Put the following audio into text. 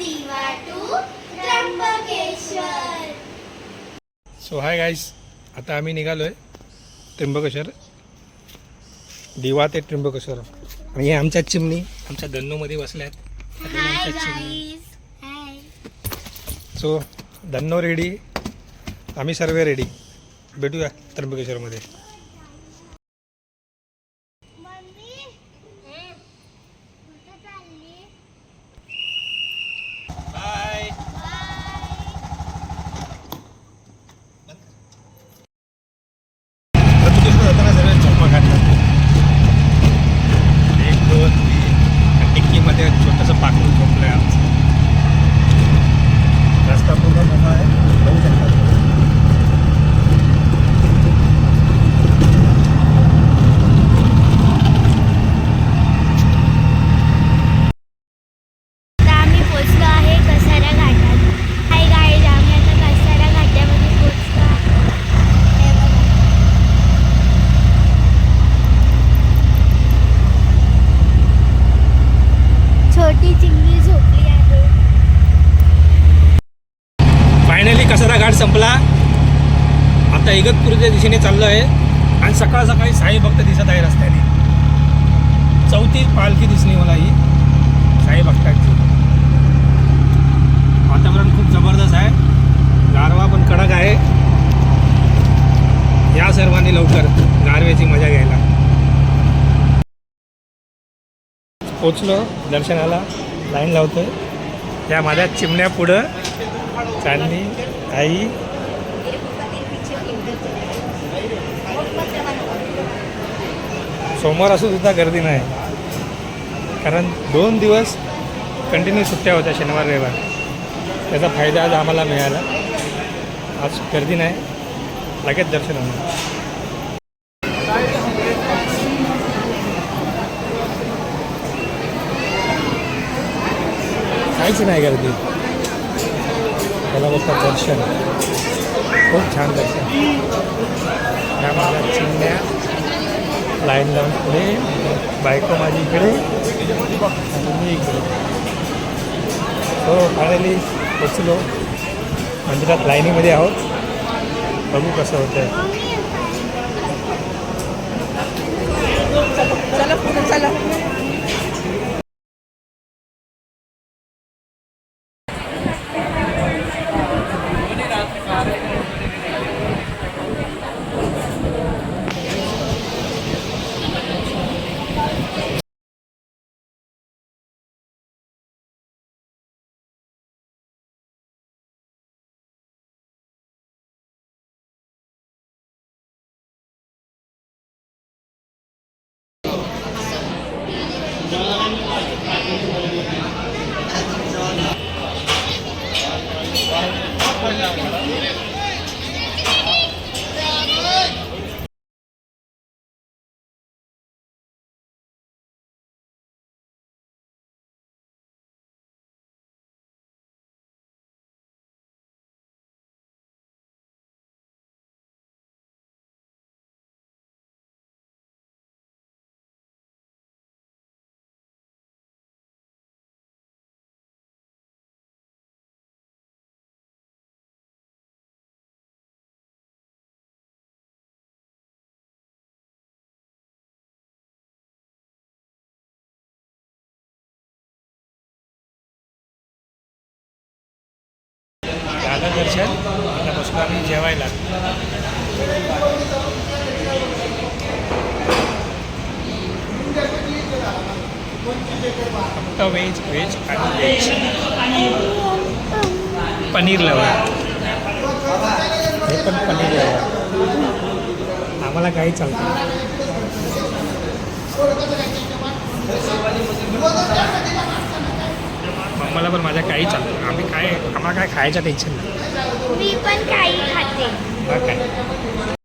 Diva to Trimbakeshwar. So hi guys आता आम्ही निघालो आहे त्र्यंबकेश्वर. दिवा ते त्र्यंबकेश्वर. आणि हे आमच्या चिमणी आमच्या दन्नोमध्ये बसल्या आहेत. चिमणी. सो दन्नो रेडी आम्ही सर्व रेडी भेटूया त्र्यंबकेश्वरमध्ये मम्मी कुठे चालली बाय त्र्यंबकेश्वर जाताना सर्व चप्पा काढतात एक दोन तीन आणि डिक्कीमध्ये छोटंसं पाकडून झोपलं आहे आमचं रस्ता पूर्ण मोठा आहे जाऊ शकतात आता आम्ही पोचलो आहे कसारा घाटात हाय गाईज आम्ही आता कसारा घाटामध्ये पोचलो आहे. हे बघा. छोटी चिंगळी झोपली आहे फायनली कसारा घाट संपला. आता इगतपुरीच्या दिशेने चाललो आहे. आणि सकाळ सकाळी साई भक्त दिसत आहे रस्त्याने. चौथी पालखी दिसली मला ही. साई भक्तांची. वातावरण खूप जबरदस्त आहे. गारवा पण कडक आहे. या सर्वांनी लवकर गारव्याची मजा घ्यायला. पोचलो दर्शनाला. लाईन लावतोय. त्या माझ्या चिमण्या पुढं चांदणी आई. सोमवार असू सुद्धा गर्दी नाही. कारण दोन दिवस कंटिन्यू सुट्ट्या होत्या शनिवार रविवार. त्याचा फायदा आज आम्हाला मिळाला. आज गर्दी नाही. लगेच दर्शन होणार. काहीच नाही गर्दी. त्याला दर्शन. खूप छान दर्शन. ह्या माझ्या चिमण्या. लाईन लावून पुढे. बायको माझी इकडे. आणि मी इकडे. हो फायनली पोचलो. मंदिरात लाईनीमध्ये आहोत. बघू कसं होतं Thank you. दर्शन आता बसलो आम्ही जेवायला. फक्त व्हेज व्हेज आणि व्हेज पनीर लवा हे पण पनीर लवा आम्हाला काही चालतं मम्माला पण माझ्या काही चालतं आम्ही काय आम्हाला काय खायचं टेन्शन नाही. मी पण काही खाते. मग काय?